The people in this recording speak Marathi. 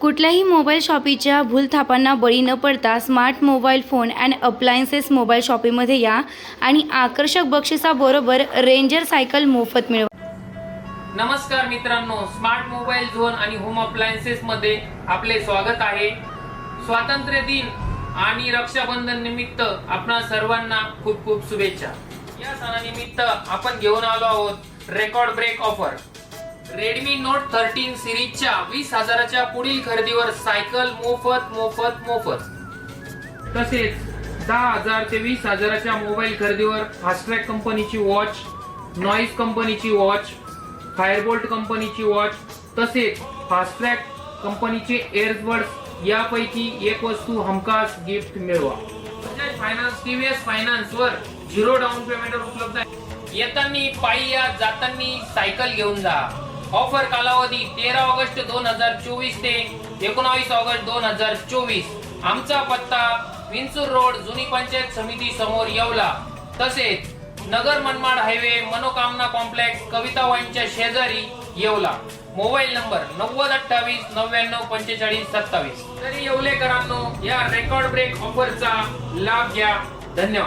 कुठल्याही मोबाईल शॉपीच्या भूलथापांना बळी न पडता smart mobile phone and appliances mobile शॉपीमध्ये या आणि आकर्षक बक्षिसाबरोबर रेंजर सायकल मोफत मिळवा. नमस्कार मित्रांनो स्मार्ट मोबाईल झोन आणि होम अप्लायन्सेस मध्ये आपले स्वागत आहे. स्वातंत्र्य दिन आणि रक्षाबंधन निमित्त आपणा सर्वांना खूप खूप शुभेच्छा. या सणानिमित्त आपण घेऊन आलो आहोत record break offer Redmi Note thirteen सिरीजच्या वीस हजाराच्या पुढील खरेदीवर सायकल मोफत मोफत मोफत. तसेच दहा हजार ते वीस हजाराच्या मोबाईल खरेदीवर फास्ट्रॅक कंपनीची वॉच नॉईस कंपनीची वॉच फायरबोल्ट कंपनीची वॉच तसेच फास्ट्रॅक कंपनीचे एअरबड्स यापैकी एक वस्तू हमखास गिफ्ट मिळवा. फायनान्स टीव्हीएस फायनान्स वर झिरो डाऊन पेमेंटवर उपलब्ध आहे. येताना पायी या जाताना सायकल घेऊन जा. ऑफर कालावधी तेरा ऑगस्ट दोन हजार चोवीस ते एकोणावीस ऑगस्ट दोन हजार चोवीस. आमचा पत्ता विंचूर रोड जुनी पंचायत समिती समोर येवला. तसेच नगर मनमाड हायवे मनोकामना कॉम्प्लेक्स कविता वाईनच्या शेजारी येवला. मोबाईल नंबर नव्वद अठ्ठावीस नव्याण्णव पंचेचाळीस सत्तावीस. तरी येवलेकरांनो या रेकॉर्ड ब्रेक ऑफरचा लाभ घ्या. धन्यवाद.